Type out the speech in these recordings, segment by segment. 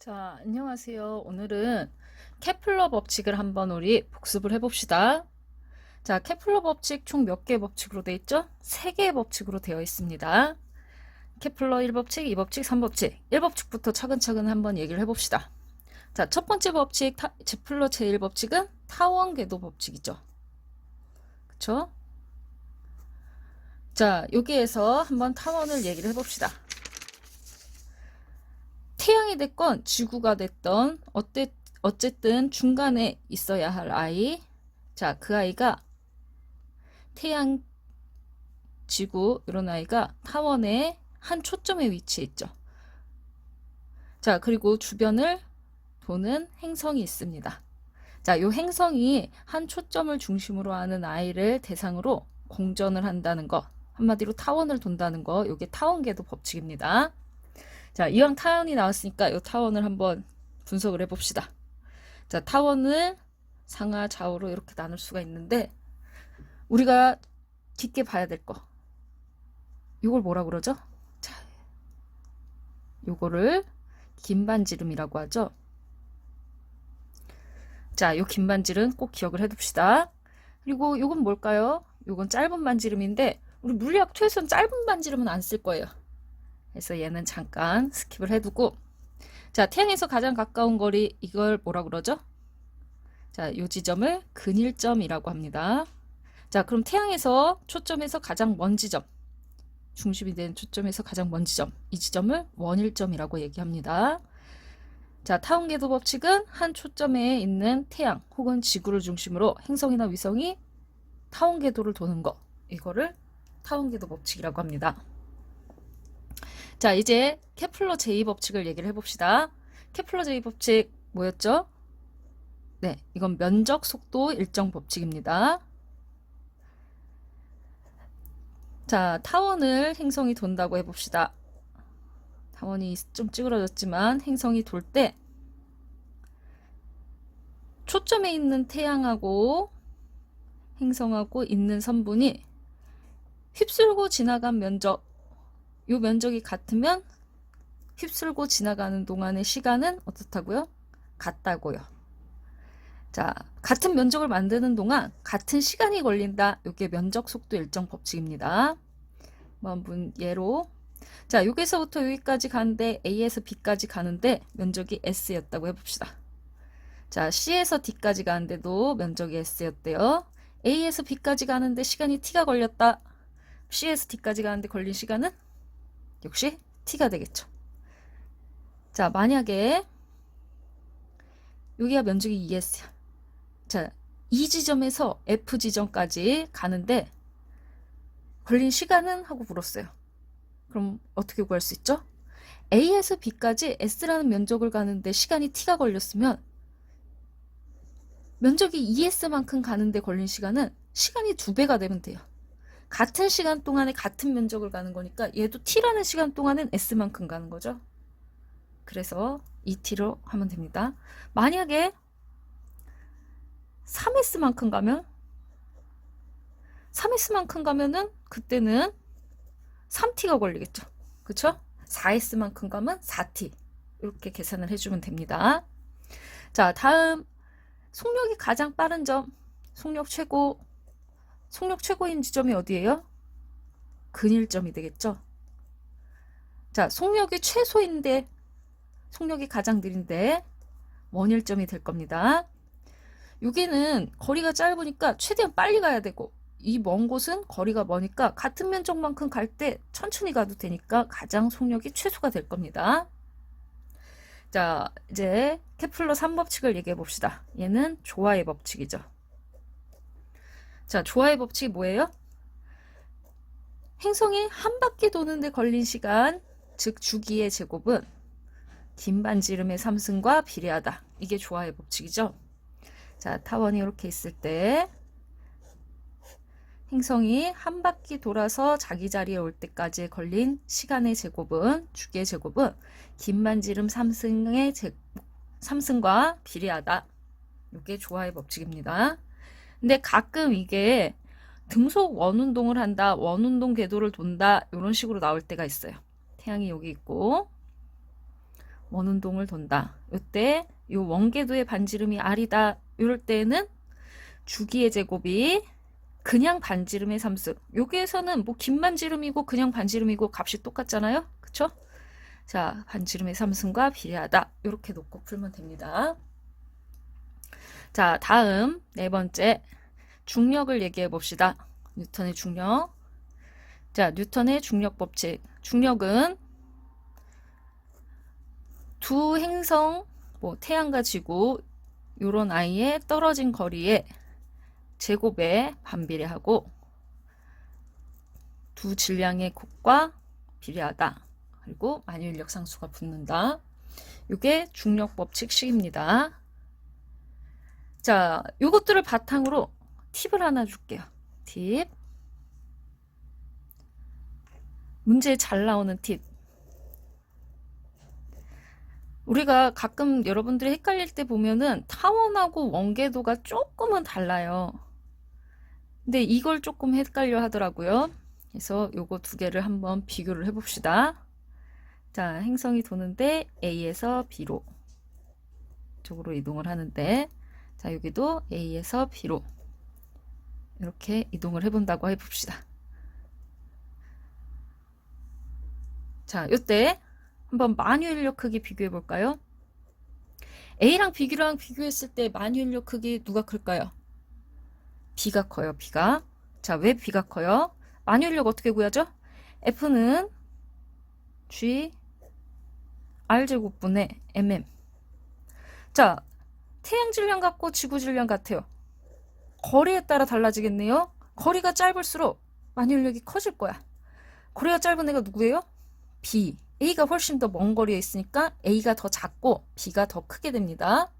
자, 안녕하세요. 오늘은 케플러 법칙을 한번 우리 복습을 해봅시다. 자, 케플러 법칙 총 몇 개의 법칙으로 되어 있죠? 세 개의 법칙으로 되어 있습니다. 케플러 1법칙, 2법칙, 3법칙. 1법칙부터 차근차근 한번 얘기를 해봅시다. 자, 첫 번째 법칙, 타, 제플러 제1법칙은 타원 궤도 법칙이죠. 그쵸? 자, 여기에서 한번 타원을 얘기를 해봅시다. 태양이 됐건 지구가 됐던 어때, 어쨌든 중간에 있어야 할 아이. 자, 그 아이가 태양, 지구 이런 아이가 타원의 한 초점에 위치해 있죠. 자, 그리고 주변을 도는 행성이 있습니다. 자, 요 행성이 한 초점을 중심으로 하는 아이를 대상으로 공전을 한다는 거. 한마디로 타원을 돈다는 거. 요게 타원궤도 법칙입니다. 자, 이왕 타원이 나왔으니까 이 타원을 한번 분석을 해봅시다. 자, 타원을 상하 좌우로 이렇게 나눌 수가 있는데 우리가 깊게 봐야 될 거. 이걸 뭐라 그러죠? 자, 요거를 긴반지름이라고 하죠. 자, 요 긴반지름 꼭 기억을 해둡시다. 그리고 요건 뭘까요? 요건 짧은 반지름인데 우리 물리학 투에서는 짧은 반지름은 안 쓸 거예요. 그래서 얘는 잠깐 스킵을 해두고 자 태양에서 가장 가까운 거리 이걸 뭐라 그러죠? 자, 요 지점을 근일점이라고 합니다. 자, 그럼 태양에서 초점에서 가장 먼 지점 중심이 된 초점에서 가장 먼 지점 이 지점을 원일점이라고 얘기합니다. 자, 타운 궤도 법칙은 한 초점에 있는 태양 혹은 지구를 중심으로 행성이나 위성이 타운 궤도를 도는 거 이거를 타운 궤도 법칙이라고 합니다. 자, 이제 케플러 제2 법칙을 얘기를 해봅시다. 케플러 제2 법칙 뭐였죠? 네, 이건 면적 속도 일정 법칙입니다. 자, 타원을 행성이 돈다고 해봅시다. 타원이 좀 찌그러졌지만 행성이 돌 때 초점에 있는 태양하고 행성하고 있는 선분이 휩쓸고 지나간 면적 요 면적이 같으면 휩쓸고 지나가는 동안의 시간은 어떻다고요? 같다고요. 자, 같은 면적을 만드는 동안 같은 시간이 걸린다. 이게 면적 속도 일정 법칙입니다. 한번 예로 자, 여기서부터 여기까지 가는데 A에서 B까지 가는데 면적이 S였다고 해봅시다. 자, C에서 D까지 가는데도 면적이 S였대요. A에서 B까지 가는데 시간이 T가 걸렸다. C에서 D까지 가는데 걸린 시간은 역시 t가 되겠죠. 자, 만약에 여기가 면적이 2s야. 자, 이 지점에서 F 지점까지 가는데 걸린 시간은 하고 물었어요. 그럼 어떻게 구할 수 있죠? A에서 B까지 S라는 면적을 가는데 시간이 T가 걸렸으면 면적이 2S만큼 가는데 걸린 시간은 시간이 두 배가 되면 돼요. 같은 시간 동안에 같은 면적을 가는 거니까 얘도 t라는 시간 동안은 s만큼 가는 거죠. 그래서 2t로 하면 됩니다. 만약에 3s만큼 가면 3s만큼 가면은 그때는 3t가 걸리겠죠. 그쵸? 4s만큼 가면 4t 이렇게 계산을 해주면 됩니다. 자 다음 속력이 가장 빠른 점 속력 최고 속력 최고인 지점이 어디예요? 근일점이 되겠죠. 자, 속력이 최소인데 속력이 가장 느린데 원일점이 될 겁니다. 여기는 거리가 짧으니까 최대한 빨리 가야 되고 이 먼 곳은 거리가 머니까 같은 면적만큼 갈 때 천천히 가도 되니까 가장 속력이 최소가 될 겁니다. 자, 이제 케플러 3법칙을 얘기해 봅시다. 얘는 조화의 법칙이죠. 자, 조화의 법칙이 뭐예요? 행성이 한 바퀴 도는데 걸린 시간, 즉 주기의 제곱은 긴 반지름의 삼승과 비례하다. 이게 조화의 법칙이죠. 자, 타원이 이렇게 있을 때 행성이 한 바퀴 돌아서 자기 자리에 올 때까지 걸린 시간의 제곱은 주기의 제곱은 긴 반지름 삼승의 제, 삼승과 비례하다. 이게 조화의 법칙입니다. 근데 가끔 이게 등속 원운동을 한다, 원운동 궤도를 돈다, 이런 식으로 나올 때가 있어요. 태양이 여기 있고, 원운동을 돈다. 이때 이 원궤도의 반지름이 R이다. 이럴 때는 주기의 제곱이 그냥 반지름의 삼승. 여기에서는 뭐 긴 반지름이고 그냥 반지름이고 값이 똑같잖아요. 그쵸? 자, 반지름의 삼승과 비례하다. 이렇게 놓고 풀면 됩니다. 자, 다음 네 번째 중력을 얘기해 봅시다. 뉴턴의 중력. 자, 뉴턴의 중력 법칙. 중력은 두 행성, 뭐 태양과 지구 요런 아이의 떨어진 거리에 제곱에 반비례하고 두 질량의 곱과 비례하다. 그리고 만유인력 상수가 붙는다. 이게 중력 법칙 식입니다. 자, 요것들을 바탕으로 팁을 하나 줄게요. 팁. 문제에 잘 나오는 팁. 우리가 가끔 여러분들이 헷갈릴 때 보면은 타원하고 원궤도가 조금은 달라요. 근데 이걸 조금 헷갈려 하더라고요. 그래서 요거 두 개를 한번 비교를 해봅시다. 자, 행성이 도는데 A에서 B로 쪽으로 이동을 하는데 자, 여기도 A에서 B로 이렇게 이동을 해본다고 해봅시다. 자, 이때 한번 만유인력 크기 비교해 볼까요? A랑 B랑 비교했을 때 만유인력 크기 누가 클까요? B가 커요, B가. 자, 왜 B가 커요? 만유인력 어떻게 구하죠? F는 G R제곱분의 MM. 자, 태양 질량 같고 지구 질량 같아요. 거리에 따라 달라지겠네요. 거리가 짧을수록 만유인력이 커질 거야. 거리가 짧은 애가 누구예요? B. A가 훨씬 더 먼 거리에 있으니까 A가 더 작고 B가 더 크게 됩니다.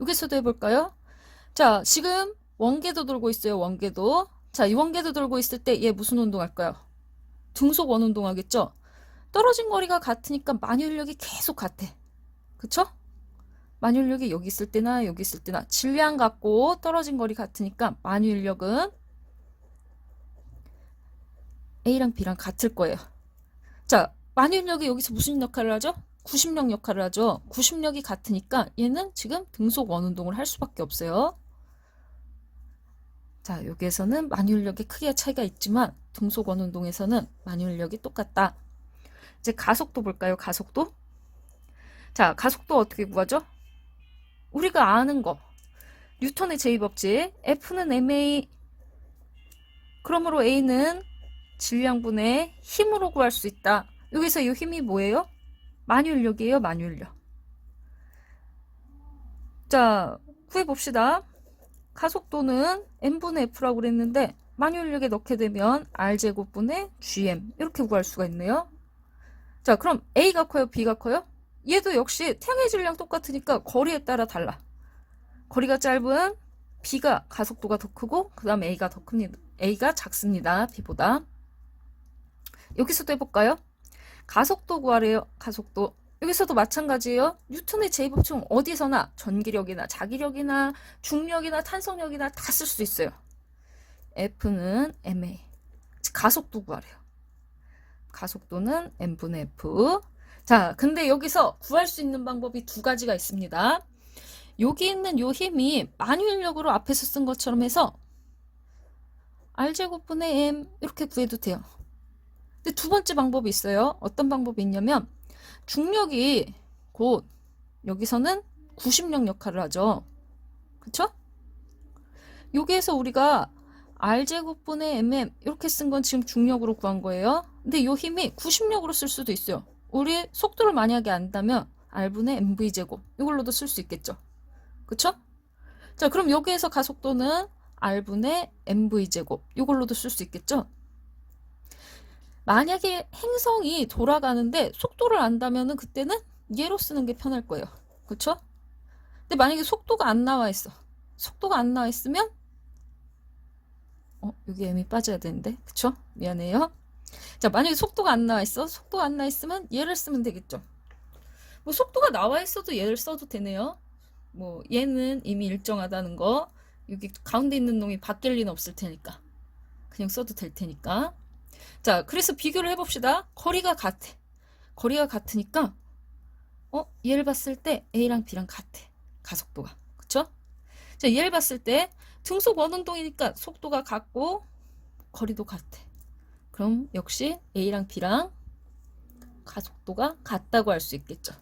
여기서도 해볼까요? 자, 지금 원궤도 돌고 있어요. 원궤도. 자, 이 원궤도 돌고 있을 때 얘 무슨 운동할까요? 등속 원 운동하겠죠? 떨어진 거리가 같으니까 만유인력이 계속 같아. 그쵸? 만유인력이 여기 있을 때나 여기 있을 때나 질량 같고 떨어진 거리 같으니까 만유인력은 A랑 B랑 같을 거예요. 자, 만유인력이 여기서 무슨 역할을 하죠? 구심력 역할을 하죠. 구심력이 같으니까 얘는 지금 등속 원운동을 할 수밖에 없어요. 자, 여기에서는 만유인력의 크기와 차이가 있지만 등속 원운동에서는 만유인력이 똑같다. 이제 가속도 볼까요? 가속도? 자, 가속도 어떻게 구하죠? 우리가 아는 거. 뉴턴의 제2법칙. F는 ma. 그러므로 A는 질량분의 힘으로 구할 수 있다. 여기서 이 힘이 뭐예요? 만유인력이에요, 만유인력. 자, 구해 봅시다. 가속도는 m분의 f라고 그랬는데 만유인력에 넣게 되면 r제곱분의 gm 이렇게 구할 수가 있네요. 자, 그럼 a가 커요, b가 커요? 얘도 역시 태양의 질량 똑같으니까 거리에 따라 달라. 거리가 짧은 b가 가속도가 더 크고 그 다음 a가 더 큽니다. a가 작습니다. b보다. 여기서도 해볼까요? 가속도 구하래요. 가속도. 여기서도 마찬가지예요. 뉴턴의 제2법칙은 어디서나 전기력이나 자기력이나 중력이나 탄성력이나 다 쓸 수 있어요. F는 ma. 가속도 구하래요. 가속도는 m분의 f. 자, 근데 여기서 구할 수 있는 방법이 두 가지가 있습니다. 여기 있는 요 힘이 만유인력으로 앞에서 쓴 것처럼 해서 r제곱분의 m 이렇게 구해도 돼요. 근데 두 번째 방법이 있어요. 어떤 방법이 있냐면 중력이 곧 여기서는 구심력 역할을 하죠. 그쵸? 여기에서 우리가 r제곱분의 mm 이렇게 쓴 건 지금 중력으로 구한 거예요. 근데 이 힘이 구심력으로 쓸 수도 있어요. 우리 속도를 만약에 안다면 r분의 mv제곱 이걸로도 쓸 수 있겠죠. 그쵸? 자 그럼 여기에서 가속도는 r분의 mv제곱 이걸로도 쓸 수 있겠죠. 만약에 행성이 돌아가는데 속도를 안다면 은 그때는 얘로 쓰는 게 편할 거예요. 그쵸? 근데 만약에 속도가 안 나와 있어. 속도가 안 나와 있으면 어, 여기 m이 빠져야 되는데. 그쵸? 미안해요. 자, 만약에 속도가 안 나와 있어? 속도가 안 나와 있으면 얘를 쓰면 되겠죠. 뭐 속도가 나와 있어도 얘를 써도 되네요. 뭐 얘는 이미 일정하다는 거. 여기 가운데 있는 놈이 바뀔 리는 없을 테니까. 그냥 써도 될 테니까. 자, 그래서 비교를 해봅시다. 거리가 같아. 거리가 같으니까 어? 얘를 봤을 때 A랑 B랑 같아. 가속도가. 그쵸? 자, 얘를 봤을 때 등속 원운동이니까 속도가 같고 거리도 같아. 그럼 역시 A랑 B랑 가속도가 같다고 할 수 있겠죠.